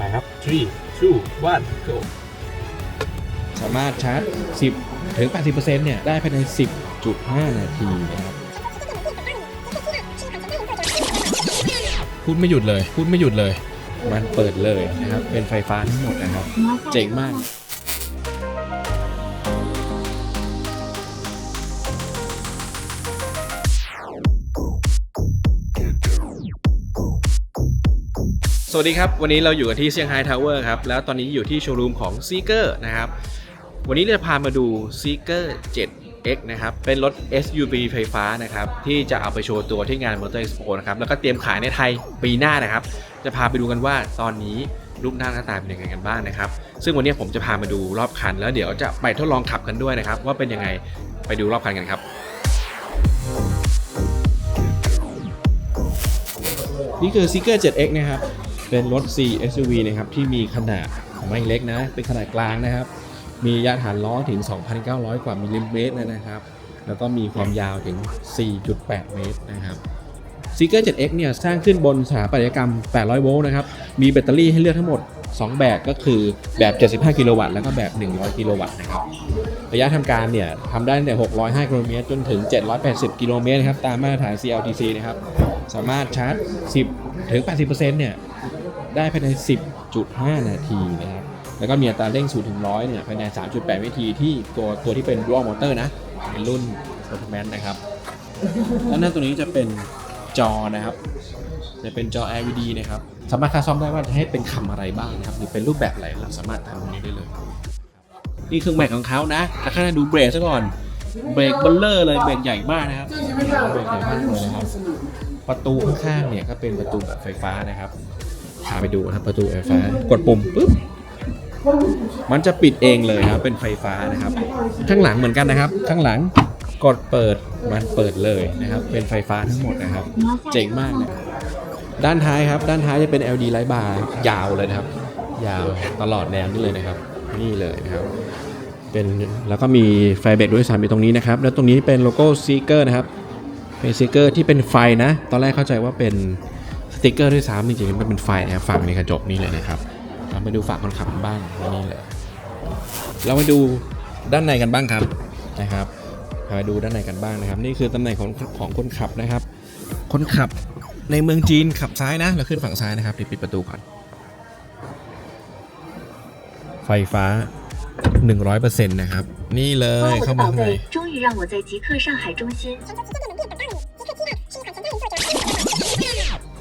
ไปครับ three two one go สามารถชาร์จ 10 ถึง 80%เนี่ย ได้ภายใน 10.5 นาทีนะครับ พูดไม่หยุดเลย พูดไม่หยุดเลย มันเปิดเลยนะครับ เป็นไฟฟ้าทั้งหมดนะครับ เจ๋งมาก สวัสดีครับ วันนี้เราอยู่กันที่เซี่ยงไฮ้ทาวเวอร์ครับ แล้วตอนนี้อยู่ที่โชว์รูมของ Seeker นะครับ วันนี้เราจะพามาดู Seeker 7X นะครับ เป็นรถ SUV ไฟฟ้านะครับ ที่จะเอาไปโชว์ตัวที่งาน Motor Expo นะครับ แล้วก็เตรียมขายในไทยปีหน้านะครับ จะพาไปดูกันว่าตอนนี้รูปหน้าหน้าตาเป็นยังไงกันบ้างนะครับ ซึ่งวันนี้ผมจะพามาดูรอบคัน แล้วเดี๋ยวจะไปทดลองขับกันด้วยนะครับ ว่าเป็นยังไงไปดูรอบคันกันครับนี่คือ Seeker 7X นะครับ เป็นรถ C SUV นะครับที่มีขนาดไม่เล็กนะ เป็นขนาดกลางนะครับ มีระยะฐานล้อถึง 2,900 กว่ามิลลิเมตรเลยนะครับ แล้วก็มีความยาวถึง 4.8 เมตรนะครับ Seeker 7X เนี่ยสร้างขึ้นบนสถาปัตยกรรม 800 โวลต์นะครับ มีแบตเตอรี่ให้เลือกทั้งหมด 2 แบบก็คือแบบ 75 กิโลวัตต์แล้วก็แบบ 100 กิโลวัตต์นะครับ ระยะทำการเนี่ยทำได้ตั้งแต่ 605 กิโลเมตรจนถึง 780 กิโลเมตรนะครับ ตามมาตรฐาน CLTC นะครับ สามารถชาร์จ 10 ถึง 80%เนี่ย ได้ภายใน 10.5 นาทีนะครับ แล้วก็มีอัตราเร่ง0ถึง100 เนี่ยภายใน 3.8 วินาทีที่ตัวตัวที่เป็น dual motor นะ เป็นรุ่น performance นะครับ แล้วหน้าตัวนี้จะเป็นจอนะครับ จะเป็นจอ LED นะครับ สามารถคาดซ่อมได้ว่าจะให้เป็นคำอะไรบ้างนะครับ หรือเป็นรูปแบบอะไรเราสามารถทำตรงนี้ได้เลย นี่เครื่องแบกของเขานะแต่ข้างในดูเบรกซะก่อนเบรกเบลเลอร์เลยเบรกใหญ่มากนะครับเบรกใหญ่มากเลยนะครับประตูข้างๆเนี่ยก็เป็นประตูแบบไฟฟ้านะครับ พาไปดูนะครับประตูไฟฟ้ากดปุ่มปุ๊บมันจะปิดเองเลยครับเป็นไฟฟ้านะครับ ข้างหลังเหมือนกันนะครับ ข้างหลังกดเปิดมันเปิดเลยนะครับ เป็นไฟฟ้าทั้งหมดนะครับ เจ๋งมากเลยด้านท้ายครับ ด้านท้ายจะเป็น LED ไลท์บาร์ยาวเลยนะครับ ยาวตลอดแนวนี่เลยนะครับ นี่เลยนะครับ เป็นแล้วก็มีไฟเบรกด้วยสามอยู่ตรงนี้นะครับ แล้วตรงนี้เป็นโลโก้ซีเกอร์นะครับเป็นสติกเกอร์ที่เป็นไฟนะ ตอนแรกเข้าใจว่าเป็น ติกเกอร์ด้วยซ้ำจริงๆมันเป็นไฟนะครับฝั่งในกระจกนี่เลยนะครับเรามาดูฝั่งคนขับกันบ้างนี่เลย เรามาดูด้านในกันบ้างครับนะครับมาดูด้านในกันบ้างนะครับ นี่คือตำแหน่งของของคนขับนะครับ คนขับในเมืองจีนขับซ้ายนะ เราขึ้นฝั่งซ้ายนะครับเดี๋ยวปิดประตูก่อน ไฟฟ้า 100%นะครับ นี่เลยเข้ามา到ข้างใน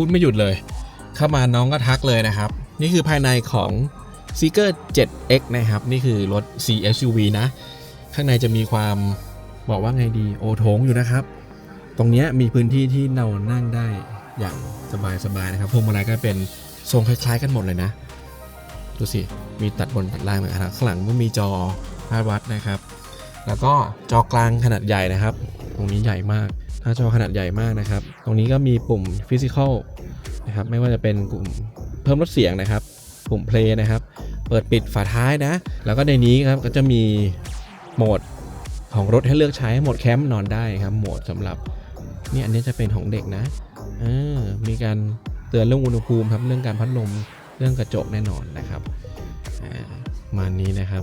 พูดไม่หยุดเลย เข้ามาน้องก็ทักเลยนะครับ นี่คือภายในของ Seeker 7X นะครับ นี่คือรถ CSUV นะ ข้างในจะมีความบอกว่าไงดีโอโถงอยู่นะครับ ตรงนี้มีพื้นที่ที่เรานั่งได้อย่างสบายๆนะครับพวงมาลัยก็เป็นทรงคล้าย ๆ กันหมดเลยนะ ดูสิ มีตัดบนตัดล่างเหมือนกันนะข้างหลังก็มีจอภาพวัดนะครับ แล้วก็จอกลางขนาดใหญ่นะครับ ตรงนี้ใหญ่มาก หน้าจอขนาดใหญ่มากนะครับ ตรงนี้ก็มีปุ่ม Physical นะครับ ไม่ว่าจะเป็นปุ่มเพิ่มลดเสียงนะครับ ปุ่ม Play นะครับ เปิดปิดฝาท้ายนะ แล้วก็ในนี้ครับก็จะมีโหมดของรถให้เลือกใช้ โหมดแคมป์นอนได้ครับ โหมดสำหรับนี่อันนี้จะเป็นของเด็กนะมีการเตือนเรื่องอุณหภูมิครับ เรื่องการพัดลม เรื่องกระจกแน่นอนนะครับมานี้นะครับ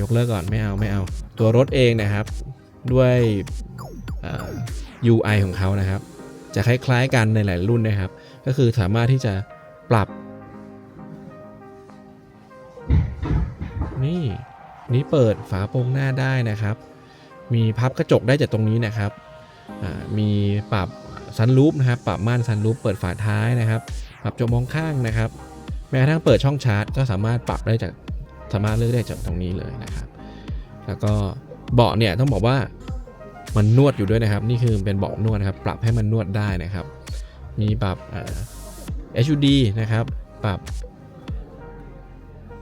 ยกเลิกก่อนไม่เอาไม่เอา ตัวรถเองนะครับ ด้วย UI ของเขานะครับ จะคล้ายๆกันในหลายรุ่นนะครับ ก็คือสามารถที่จะปรับ นี่นี่เปิดฝาโปรงหน้าได้นะครับ มีพับกระจกได้จากตรงนี้นะครับมีปรับซันรูปนะครับ ปรับม่านซันรูปเปิดฝาท้ายนะครับ ปรับจมองข้างนะครับ แม้กระทั่งเปิดช่องชาร์จ ก็สามารถปรับได้จากสามารถเลือกได้จากตรงนี้เลยนะครับ แล้วก็เบาะเนี่ยต้องบอกว่า มันนวดอยู่ด้วยนะครับ นี่คือเป็นเบาะนวดนะครับ ปรับให้มันนวดได้นะครับ มีปรับ HUD นะครับ ปรับ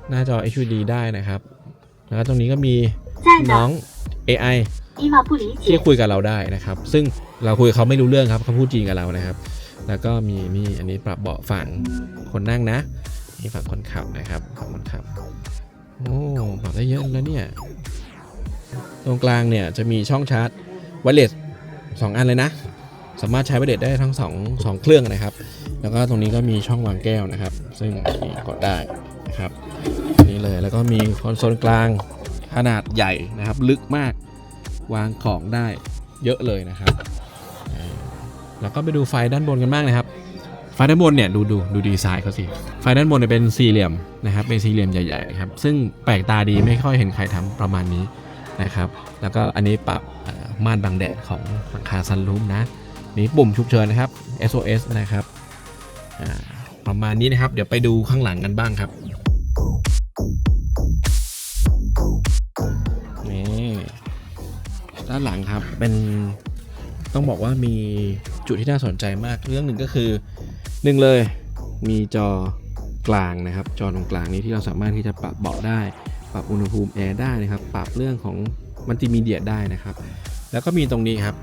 หน้าจอ HUD ได้นะครับแล้วตรงนี้ก็มีน้อง AI ที่คุยกับเราได้นะครับ ซึ่งเราคุยกับเขาไม่รู้เรื่องครับเขาพูดจริงกับเรานะครับ แล้วก็มีนี่อันนี้ปรับเบาะฝั่งคนนั่งนะ นี่ฝั่งคนขับนะครับของงคนขับ โอ้ปรับได้เยอะแล้วเนี่ย ตรงกลางเนี่ยจะมีช่องชาร์จ ไวเลสสองอันเลยนะ สามารถใช้ไวเลสได้ทั้งสองเครื่องนะครับ แล้วก็ตรงนี้ก็มีช่องวางแก้วนะครับ ซึ่งกดได้นะครับนี่เลยแล้วก็มีคอนโซลกลางขนาดใหญ่นะครับ ลึกมากวางของได้เยอะเลยนะครับ แล้วก็ไปดูไฟด้านบนกันบ้างนะครับ ไฟด้านบนเนี่ยดูดูดูดีไซน์เขาสิ ไฟด้านบนเนี่ยเป็นสี่เหลี่ยมนะครับ เป็นสี่เหลี่ยมใหญ่ๆครับ ซึ่งแปลกตาดีไม่ค่อยเห็นใครทำประมาณนี้นะครับ แล้วก็อันนี้ปรับ ม่านบังแดดของหลังคาซันรูมนะนี่ปุ่มฉุกเฉินนะครับ SOS นะครับประมาณนี้นะครับ เดี๋ยวไปดูข้างหลังกันบ้างครับนี่ด้านหลังครับเป็นต้องบอกว่ามีจุดที่น่าสนใจมากเรื่องหนึ่งก็คือหนึ่งเลยมีจอกลางนะครับ จอตรงกลางนี้ที่เราสามารถที่จะปรับเบาะได้ ปรับอุณหภูมิแอร์ได้นะครับ ปรับเรื่องของมัลติมีเดียได้นะครับ แล้วก็มีตรงนี้ครับ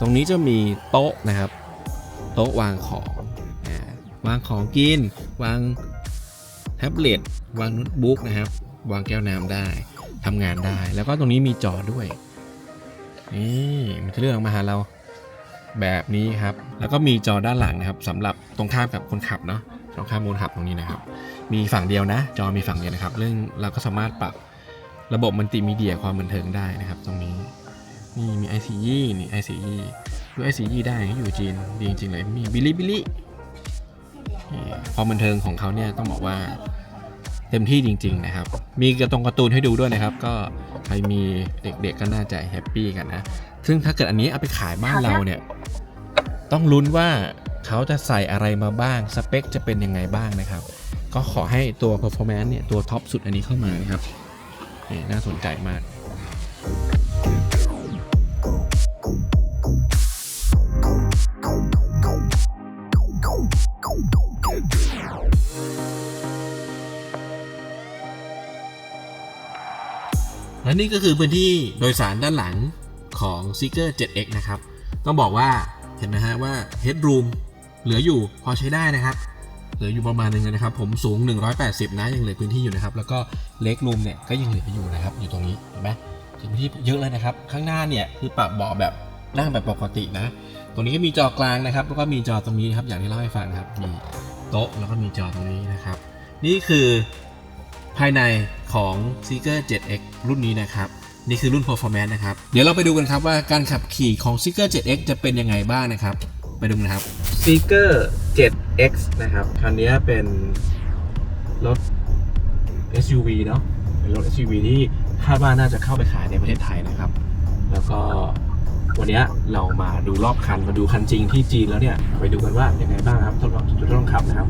ตรงนี้จะมีโต๊ะนะครับ โต๊ะวางของวางของกิน วางแท็บเล็ตวางโน้ตบุ๊กนะครับ วางแก้วน้ำได้ทำงานได้ แล้วก็ตรงนี้มีจอด้วยนี่มันจะเลื่อนออกมาหาเราแบบนี้ครับ แล้วก็มีจอด้านหลังนะครับสำหรับตรงข้ามกับคนขับเนาะตรงข้ามคนขับตรงนี้นะครับ มีฝั่งเดียวนะ จอมีฝั่งเดียวนะครับ เรื่องเราก็สามารถปรับ ระบบมัลติมีเดียความบันเทิงได้นะครับตรงนี้ นี่มี ICE นี่ ICE ดู ICE ได้อยู่จีนดีจริงๆเลยมีบิลิบิลินี่ความบันเทิงของเขาเนี่ยต้องบอกว่าเต็มที่จริง ๆ นะครับ มีกระตรงการ์ตูนให้ดูด้วยนะครับ ก็ใครมีเด็กๆก็น่าจะแฮปปี้กันนะ ซึ่งถ้าเกิดอันนี้เอาไปขายบ้านเราเนี่ย ต้องลุ้นว่าเขาจะใส่อะไรมาบ้าง สเปคจะเป็นยังไงบ้างนะครับ ก็ขอให้ตัว performance เนี่ย ตัวท็อปสุดอันนี้เข้ามานะครับ นี่น่าสนใจมากและนี่ก็คือพื้นที่โดยสารด้านหลังของ s e e k e r 7X นะครับ ต้องบอกว่าเห็นนะฮะว่า Headroom เหลืออยู่พอใช้ได้นะครับ เหลืออยู่ประมาณนึงนะครับ ผมสูง 180 นะยังเหลือพื้นที่อยู่นะครับ แล้วก็เล็กรูมเนี่ยก็ยังเหลืออยู่นะครับ อยู่ตรงนี้เห็นไหมถึงพื้นที่เยอะเลยนะครับ ข้างหน้าเนี่ยคือปรับเบาะแบบนั่งแบบปกตินะ ตรงนี้ก็มีจอกลางนะครับ แล้วก็มีจอตรงนี้นะครับ อย่างที่เล่าให้ฟังครับมีโต๊ะแล้วก็มีจอตรงนี้นะครับ นี่คือภายในของ Seeker 7X รุ่นนี้นะครับนี่คือรุ่น Performance นะครับ เดี๋ยวเราไปดูกันครับว่าการขับขี่ของ Seeker 7X จะเป็นยังไงบ้างนะครับ ไปดูกันครับีเกอร์ 7X นะครับ คันนี้เป็นรถ SUV เนาะเป็นรถ SUV ที่คาดว่าน่าจะเข้าไปขายในประเทศไทยนะครับ แล้วก็วันนี้เรามาดูรอบคัน มาดูคันจริงที่จีนแล้วเนี่ย ไปดูกันว่ายังไงบ้างครับทดลองทดลองขับนะครับ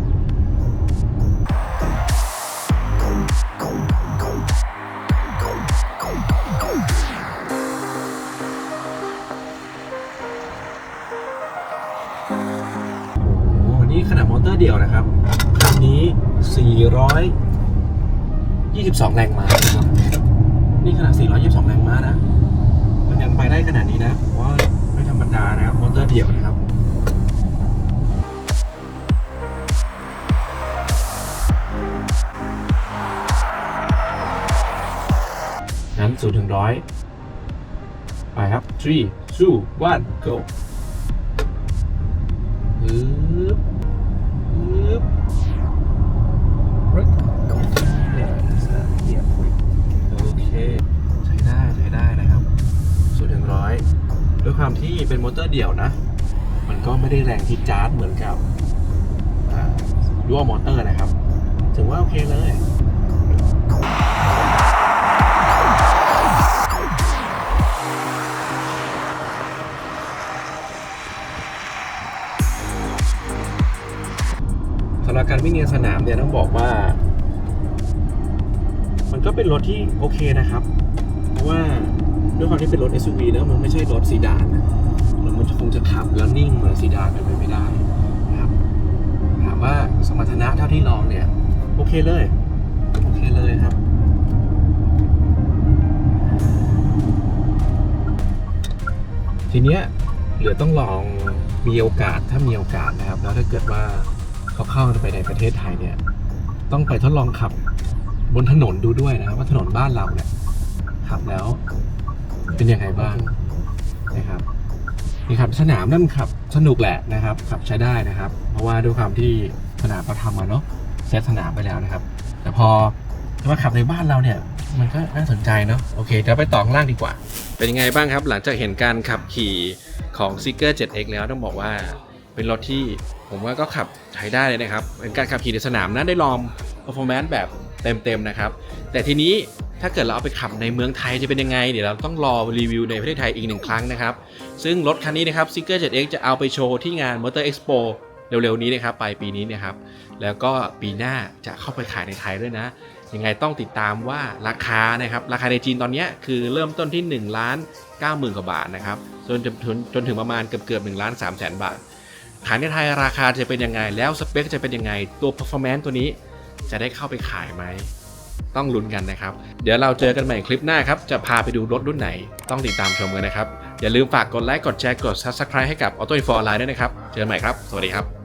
ขนาดมอเตอร์เดี่ยวนะครับคันนี้ 422 แรงม้านะครับ นี่ขนาด 422 แรงม้านะ มันยังไปได้ขนาดนี้นะว่าไม่ธรรมดานะครับ มอเตอร์เดี่ยวนะครับงั้นศูนย์ถึงร้อยไปครับ three two one go ปึ๊บ อยด้วยความที่เป็นมอเตอร์เดี่ยวนะ มันก็ไม่ได้แรงที่จาร์ดเหมือนกับยัวมอเตอร์นะครับ ถือว่าโอเคเลยสำหรับการวิ่งในสนามเนี่ยต้องบอกว่า มันก็เป็นรถที่โอเคนะครับ เพราะว่า ด้วยความที่เป็นรถ SUV นะมันไม่ใช่รถซีดานนะแล้วมันคงจะขับแล้วนิ่งเหมือนซีดานเป็นไปไม่ได้นะครับถามว่าสมรรถนะเท่าที่ลองเนี่ย โอเคเลย โอเคเลยครับทีเนี้ยเหลือต้องลองมีโอกาสถ้ามีโอกาสนะครับ แล้วถ้าเกิดว่าเขาเข้าไปในประเทศไทยเนี่ย ต้องไปทดลองขับบนถนนดูด้วยนะครับว่าถนนบ้านเราเนี่ยขับแล้ว เป็นยังไงบ้างนะครับนี่ครับสนามนั่นขับสนุกแหละนะครับขับใช้ได้นะครับ เพราะว่าด้วยความที่สนามเขาทำมาเนาะเซตสนามไปแล้วนะครับ แต่พอมาขับในบ้านเราเนี่ยมันก็น่าสนใจเนาะโอเคเดี๋ยวไปต่อข้างล่างดีกว่า เป็นยังไงบ้างครับ หลังจากเห็นการขับขี่ของ s e e k e r 7X แล้วต้องบอกว่าเป็นรถที่ผมว่าก็ขับใช้ได้เลยนะครับเป็นการขับขี่ในสนามนะได้ลอง performance แบบเต็มๆนะครับ แต่ทีนี้ ถ้าเกิดเราเอาไปขับในเมืองไทยจะเป็นยังไง เดี๋ยวเราต้องรอรีวิวในประเทศไทยอีกหนึ่งครั้งนะครับ ซึ่งรถคันนี้นะครับ s e e k e r 7X จะเอาไปโชว์ที่งาน Motor Expo เร็วๆนี้นะครับปลายปีนี้นะครับ แล้วก็ปีหน้าจะเข้าไปขายในไทยด้วยนะ ยังไงต้องติดตามว่าราคานะครับ ราคาในจีนตอนนี้คือเริ่มต้นที่1ล้าน9หมื่นกว่าบาทนะครับ จนจนจนถึงประมาณเกือบเกือบ1ล้าน3แสนบาท ขายในไทยราคาจะเป็นยังไง แล้วสเปคจะเป็นยังไง ตัว performance ตัวนี้จะได้เข้าไปขายไหม ต้องลุ้นกันนะครับ เดี๋ยวเราเจอกันใหม่คลิปหน้าครับ จะพาไปดูรถรุ่นไหน ต้องติดตามชมกันนะครับ อย่าลืมฝากกดไลค์ กดแชร์ กด subscribe ให้กับ Auto Info Online ด้วยนะครับ เจอกันใหม่ครับ สวัสดีครับ